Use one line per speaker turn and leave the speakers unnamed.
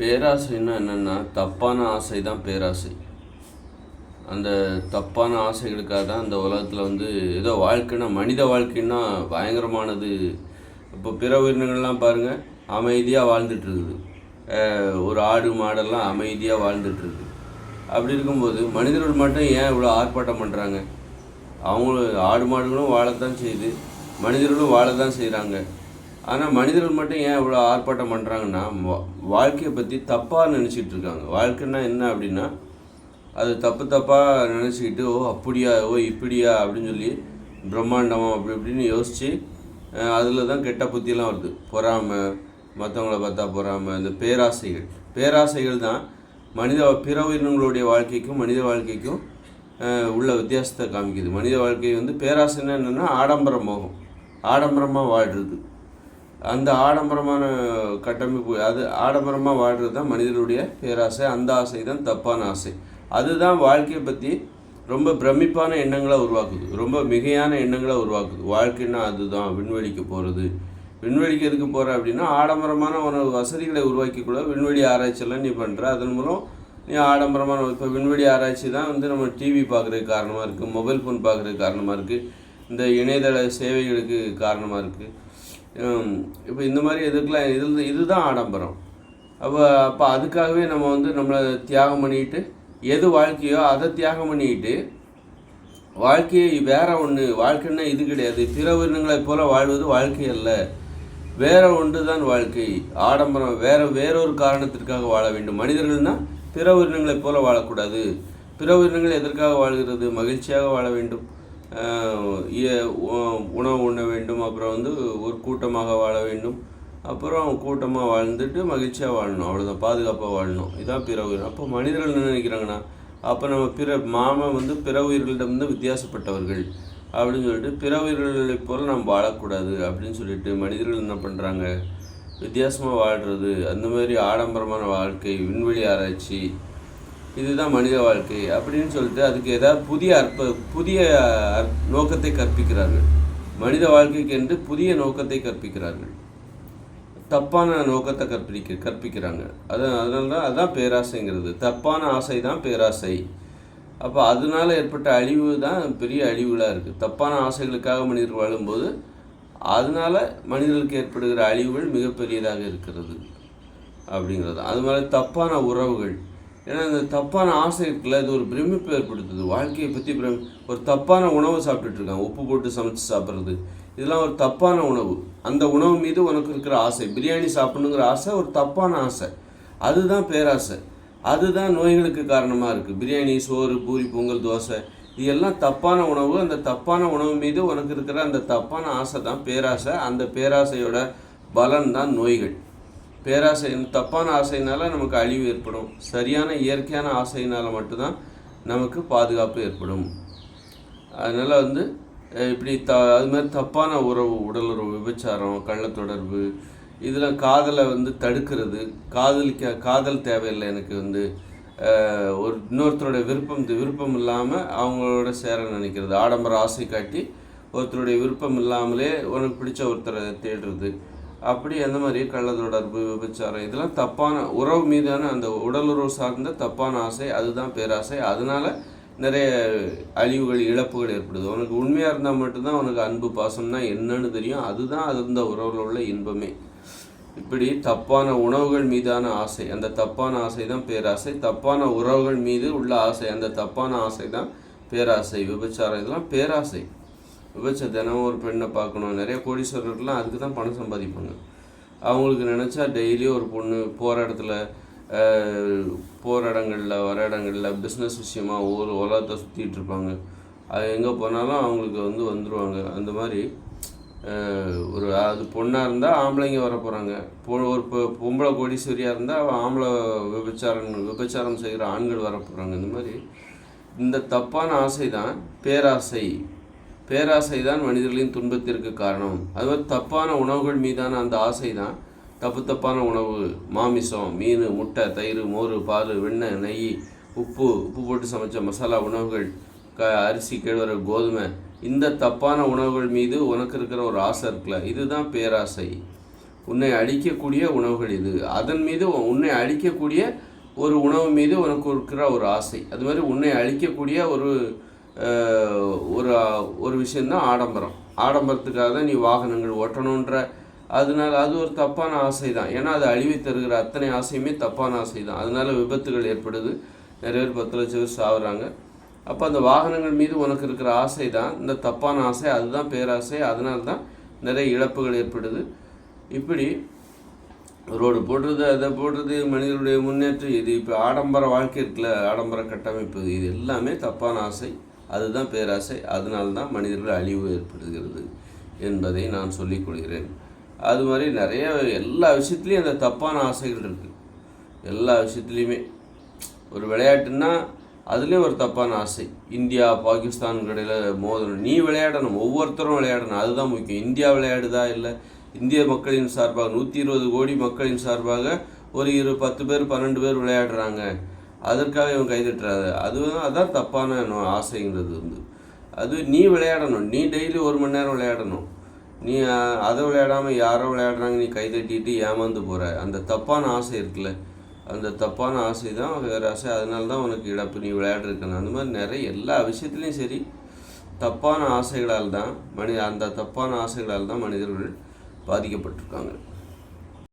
பேராசைன்னா என்னென்னா தப்பான ஆசை தான் பேராசை. அந்த தப்பான ஆசைகளுக்காக தான் இந்த உலகத்தில் வந்து ஏதோ வாழ்க்கைன்னா மனித வாழ்க்கைன்னா பயங்கரமானது. இப்போ பிற உயிரினங்கள்லாம் பாருங்கள் அமைதியாக வாழ்ந்துட்டுருக்குது. ஒரு ஆடு மாடெல்லாம் அமைதியாக வாழ்ந்துட்டு இருக்குது அப்படி இருக்கும்போது மனிதர்கள் மட்டும் ஏன் இவ்வளோ ஆர்ப்பாட்டம் பண்ணுறாங்க அவங்களும் ஆடு மாடுகளும் வாழத்தான் செய்யுது. மனிதர்களும் வாழ தான் செய்கிறாங்க ஆனால் மனிதர்கள் மட்டும் ஏன் இவ்வளோ ஆர்ப்பாட்டம் பண்ணுறாங்கன்னா வா- வாழ்க்கையை பற்றி தப்பாக நினச்சிட்டு இருக்காங்க. வாழ்க்கைன்னா என்ன அப்படின்னா அது தப்பு தப்பாக நினச்சிக்கிட்டு ஓ அப்படியா ஓ இப்படியா அப்படின்னு சொல்லி பிரம்மாண்டமாக அப்படி இப்படின்னு யோசித்து அதில் தான் கெட்ட புத்தியெல்லாம் வருது. பொறாமை மற்றவங்கள பார்த்தா பொறாமல் இந்த பேராசைகள். பேராசைகள் தான் மனித பிற உயிரினங்களுடைய வாழ்க்கைக்கும் மனித வாழ்க்கைக்கும் உள்ள வித்தியாசத்தை காமிக்குது. மனித வாழ்க்கை வந்து பேராசைன்னா என்னென்னா ஆடம்பரம் ஆடம்பரமாக வாழ்கிறது அந்த ஆடம்பரமான கட்டமைப்பு அது ஆடம்பரமாக வாழ்கிறது தான் மனிதனுடைய பேராசை. அந்த ஆசை தான் தப்பான ஆசை. அதுதான் வாழ்க்கையை பற்றி ரொம்ப பிரமிப்பான எண்ணங்களை உருவாக்குது. ரொம்ப மிகையான எண்ணங்களை உருவாக்குது. வாழ்க்கைன்னா அதுதான். விண்வெளிக்கு போகிறது விண்வெளிக்கு எதுக்கு போகிற அப்படின்னா ஆடம்பரமான ஒரு வசதிகளை உருவாக்கிக்கூட விண்வெளி ஆராய்ச்சியெல்லாம் நீ பண்ணுற அதன் மூலம் நீ ஆடம்பரமான இப்போ விண்வெளி ஆராய்ச்சி தான் வந்து நம்ம டிவி பார்க்குறதுக்கு காரணமாக இருக்குது மொபைல் ஃபோன் பார்க்குறதுக்கு காரணமாக இருக்குது இந்த இணையதள சேவைகளுக்கு காரணமாக இருக்குது இப்போ இந்த மாதிரி எதுக்கெலாம் இது இதுதான் ஆடம்பரம். அப்போ அப்போ அதுக்காகவே நம்ம வந்து நம்மளை தியாகம் பண்ணிட்டு எது வாழ்க்கையோ அதை தியாகம் பண்ணிக்கிட்டு வாழ்க்கையை வேற ஒன்று வாழ்க்கைன்னா இது கிடையாது. பிற உயிரினங்களைப் போல வாழ்வது வாழ்க்கை அல்ல. வேற ஒன்று தான் வாழ்க்கை. ஆடம்பரம் வேற வேறொரு காரணத்திற்காக வாழ வேண்டும். மனிதர்கள்னா பிற உயிரினங்களைப் போல வாழக்கூடாது. பிற உயிரினங்கள் எதற்காக வாழ்கிறது? மகிழ்ச்சியாக வாழ வேண்டும். உணவு உண்ண வேண்டும். அப்புறம் வந்து ஒரு கூட்டமாக வாழ வேண்டும். அப்புறம் கூட்டமாக வாழ்ந்துட்டு மகிழ்ச்சியாக வாழணும். அவ்வளோதான் பாதுகாப்பாக வாழணும். இதான் பிற உயிர் அப்போ மனிதர்கள் என்ன நினைக்கிறாங்கன்னா அப்போ நம்ம பிற மாமன் வந்து பிற உயிர்களிடமிருந்து வித்தியாசப்பட்டவர்கள் அப்படின்னு சொல்லிட்டு பிற உயிர்களைப் போல் நாம் வாழக்கூடாது அப்படின்னு சொல்லிட்டு மனிதர்கள் என்ன பண்ணுறாங்க வித்தியாசமாக வாழ்கிறது அந்த மாதிரி ஆடம்பரமான வாழ்க்கை விண்வெளி ஆராய்ச்சி இதுதான் மனித வாழ்க்கை அப்படின்னு சொல்லிட்டு அதுக்கு ஏதாவது புதிய அற்ப புதிய நோக்கத்தை கற்பிக்கிறார்கள். மனித வாழ்க்கைக்கு என்று புதிய நோக்கத்தை கற்பிக்கிறார்கள். தப்பான நோக்கத்தை கற்பிக்க கற்பிக்கிறாங்க. அது அதனால தான் அதுதான் பேராசைங்கிறது. தப்பான ஆசை தான் பேராசை. அப்போ அதனால ஏற்பட்ட அழிவு தான் பெரிய அழிவுகளாக இருக்குது தப்பான ஆசைகளுக்காக மனிதர் வாழும்போது அதனால மனிதர்களுக்கு ஏற்படுகிற அழிவுகள் மிகப்பெரியதாக இருக்கிறது. அப்படிங்கிறது. அது மாதிரி தப்பான உறவுகள். ஏன்னா இந்த தப்பான ஆசை இருக்குல்ல இது ஒரு பிரமிப்பு ஏற்படுத்துது. வாழ்க்கையை பற்றி பிரமி ஒரு தப்பான உணவை சாப்பிட்டுட்ருக்காங்க. உப்பு போட்டு சமைச்சு சாப்பிட்றது. இதெல்லாம் ஒரு தப்பான உணவு. அந்த உணவு மீது உனக்கு இருக்கிற ஆசை. பிரியாணி சாப்பிடணுங்கிற ஆசை ஒரு தப்பான ஆசை. அதுதான் பேராசை. அதுதான் நோய்களுக்கு காரணமாக இருக்குது பிரியாணி சோறு பூரி பொங்கல் தோசை இது எல்லாம் தப்பான உணவு. அந்த தப்பான உணவு மீது உனக்கு இருக்கிற அந்த தப்பான ஆசை தான் பேராசை. அந்த பேராசையோட பலன் தான் நோய்கள். பேராசை தப்பான ஆசையினால் நமக்கு அழிவு ஏற்படும். சரியான இயற்கையான ஆசையினால் மட்டும்தான் நமக்கு பாதுகாப்பு ஏற்படும். அதனால் வந்து இப்படி த அது மாதிரி தப்பான உறவு உடல் உறவு விபச்சாரம் கள்ளத்தொடர்பு இதில் காதலை வந்து தடுக்கிறது. காதலிக்க காதல் தேவையில்லை எனக்கு வந்து. ஒரு இன்னொருத்தருடைய விருப்பம் விருப்பம் இல்லாமல் அவங்களோட சேர நினைக்கிறது. ஆடம்பர ஆசை காட்டி ஒருத்தருடைய விருப்பம் இல்லாமலே உனக்கு பிடிச்ச ஒருத்தரை தேடுறது. அப்படி அந்த மாதிரி கள்ள தொடர்பு விபச்சாரம் இதெல்லாம் தப்பான உறவு மீதான அந்த உடலுறவு சார்ந்த தப்பான ஆசை அதுதான் பேராசை. அதனால நிறைய அழிவுகள் இழப்புகள் ஏற்படுது. உனக்கு உண்மையாக இருந்தால் மட்டும்தான் உனக்கு அன்பு பாசம்னா என்னன்னு தெரியும். அதுதான் அது இருந்த உறவில் உள்ள இன்பமே. இப்படி தப்பான உணவுகள் மீதான ஆசை அந்த தப்பான ஆசை தான் பேராசை. தப்பான உறவுகள் மீது உள்ள ஆசை அந்த தப்பான ஆசை தான் பேராசை விபச்சாரம். இதெல்லாம் பேராசை. விபச்ச தினம் ஒரு பெண்ணை பார்க்கணும். நிறைய கோடீஸ்வரர்கள்லாம் அதுக்கு தான் பணம் சம்பாதிப்பாங்க. அவங்களுக்கு நினச்சா டெய்லியும் ஒரு பொண்ணு போகிற இடத்துல போகிற இடங்களில் வர இடங்களில் பிஸ்னஸ் விஷயமாக ஒரு உலகத்தை சுற்றிட்டு இருப்பாங்க. அது எங்கே போனாலும் அவங்களுக்கு வந்து வந்துடுவாங்க அந்த மாதிரி ஒரு அது பொண்ணாக இருந்தால் ஆம்பளைங்க வர போகிறாங்க பொ ஒரு பொம்பளை கோடீஸ்வரியாக இருந்தால் ஆம்பளை விபச்சாரம் விபச்சாரம் செய்கிற ஆண்கள் வர போகிறாங்க இந்த மாதிரி இந்த தப்பான ஆசை தான் பேராசை. பேராசை தான் மனிதர்களின் துன்பத்திற்கு காரணம். அது மாதிரி தப்பான உணவுகள் மீதான அந்த ஆசை தான் தப்பு தப்பான உணவு. மாமிசம் மீன் முட்டை தயிர் மோர் பால் வெண்ணெய் நெய் உப்பு உப்பு போட்டு சமைச்ச மசாலா உணவுகள் க அரிசி கேழ்வர கோதுமை. இந்த தப்பான உணவுகள் மீது உனக்கு இருக்கிற ஒரு ஆசை இருக்குல்ல இதுதான் பேராசை. உன்னை அழிக்கக்கூடிய உணவுகள் இது. அதன் மீது உன்னை அழிக்கக்கூடிய ஒரு உணவு மீது உனக்கு இருக்கிற ஒரு ஆசை. அது மாதிரி உன்னை அழிக்கக்கூடிய ஒரு ஒரு ஒரு விஷயந்தான் ஆடம்பரம். ஆடம்பரத்துக்காக தான் நீ வாகனங்கள் ஓட்டணுன்ற அதனால் அது ஒரு தப்பான ஆசை தான் ஏன்னா அது அழிவை தருகிற அத்தனை ஆசையுமே தப்பான ஆசை தான் அதனால் விபத்துகள் ஏற்படுது. நிறைய பேர் பத்து லட்சம் பேர் சாகுறாங்க அப்போ அந்த வாகனங்கள் மீது உனக்கு இருக்கிற ஆசை தான் இந்த தப்பான ஆசை அதுதான் பேராசை. அதனால தான் நிறைய இழப்புகள் ஏற்படுது. இப்படி ரோடு போடுறது அதை போடுறது மனிதனுடைய முன்னேற்றம் இது இப்போ ஆடம்பர வாழ்க்கை இருக்குல்ல ஆடம்பர கட்டமைப்பு. இது எல்லாமே தப்பான ஆசை. அதுதான் பேராசை. அதனால்தான் மனிதர்கள் அழிவு ஏற்படுகிறது என்பதை நான் சொல்லிக் கொள்கிறேன். அது மாதிரி நிறைய எல்லா விஷயத்துலேயும் அந்த தப்பான ஆசைகள் இருக்குது எல்லா விஷயத்துலையுமே. ஒரு விளையாட்டுன்னா அதுலேயும் ஒரு தப்பான ஆசை. இந்தியா பாகிஸ்தான் கடையில் மோதணும். நீ விளையாடணும். ஒவ்வொருத்தரும் விளையாடணும். அதுதான் முக்கியம். இந்தியா விளையாடுதா இல்லை? இந்திய மக்களின் சார்பாக நூற்றி இருபது கோடி மக்களின் சார்பாக ஒரு இரு பத்து பேர் பன்னெண்டு பேர் விளையாடுறாங்க. அதற்காக இவன் கைதட்டுறாரு அதுதான் அதான் தப்பான ஆசைங்கிறது வந்து. அது நீ விளையாடணும். நீ டெய்லி ஒரு மணி நேரம் விளையாடணும். நீ அதை விளையாடாமல் யாரோ விளையாடுறாங்க நீ கைதட்டிட்டு ஏமாந்து போகிற அந்த தப்பான ஆசை இருக்குல்ல. அந்த தப்பான ஆசை தான் வேறு ஆசை. அதனால தான் உனக்கு இழப்பு. நீ விளையாடுறக்கணும் அந்த மாதிரி நிறைய எல்லா விஷயத்துலையும் சரி. தப்பான ஆசைகளால் தான் மனித அந்த தப்பான ஆசைகளால் தான் மனிதர்கள் பாதிக்கப்பட்டிருக்காங்க.